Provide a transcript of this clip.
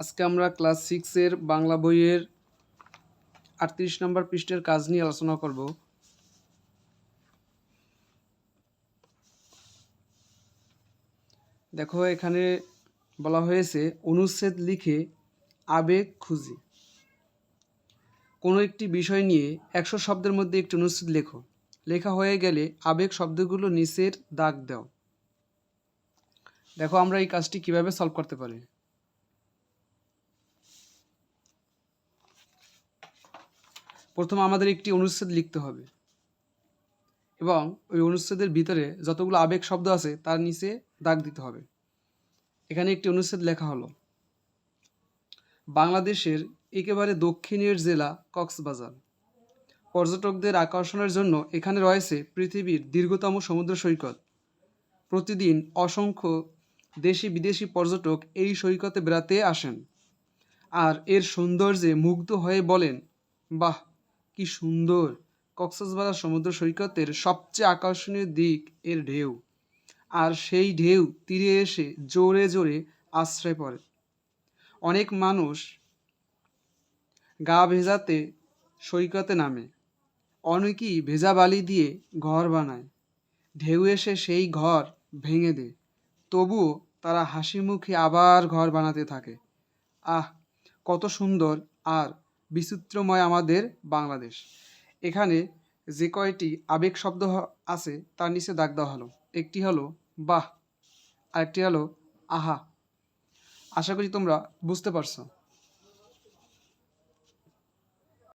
আজকে আমরা ক্লাস সিক্সের বাংলা বইয়ের আটত্রিশ নম্বর পৃষ্ঠের কাজ নিয়ে আলোচনা করব। দেখো, এখানে বলা হয়েছে, অনুচ্ছেদ লিখে আবেগ খুঁজি। কোনো একটি বিষয় নিয়ে একশো শব্দের মধ্যে একটি অনুচ্ছেদ লেখো। লেখা হয়ে গেলে আবেগ শব্দগুলো নিচের দাগ দাও। দেখো, আমরা এই কাজটি কীভাবে সলভ করতে পারি? প্রথমে আমাদের একটি অনুচ্ছেদ লিখতে হবে। এবং ওই অনুচ্ছেদের ভিতরে যতগুলো আবেগ শব্দ আছে, তার নিচে দাগ দিতে হবে। এখানে একটি অনুচ্ছেদ লেখা হলো, বাংলাদেশের একেবারে দক্ষিণের জেলা কক্সবাজার। পর্যটকদের আকর্ষণের জন্য এখানে রয়েছে পৃথিবীর দীর্ঘতম সমুদ্র সৈকত। প্রতিদিন অসংখ্য দেশি বিদেশি পর্যটক এই সৈকতে বেড়াতে আসেন। আর এর সৌন্দর্যে মুগ্ধ হয়ে বলেন, বাহ কি সুন্দর। কক্সবাজার সমুদ্র সৈকতের সবচেয়ে আকর্ষণীয় দিক এর ঢেউ। আর সেই ঢেউ তীরে এসে জোরে জোরে আশ্রয় পড়ে। অনেক মানুষ গা ভেজাতে সৈকতে নামে। অনেকেই ভেজা বালি দিয়ে ঘর বানায়। ঢেউ এসে সেই ঘর ভেঙে দেয়। তবুও তারা হাসি মুখে আবার ঘর বানাতে থাকে। আহ, কত সুন্দর আর বিচিত্রময় আমাদের বাংলাদেশ। এখানে যে কয়টি আবেগ শব্দ আছে তার নিচে দাগ দেওয়া হলো। একটি হলো, বাহ! আরেকটি হলো, আহা! আশা করি তোমরা বুঝতে পারছ।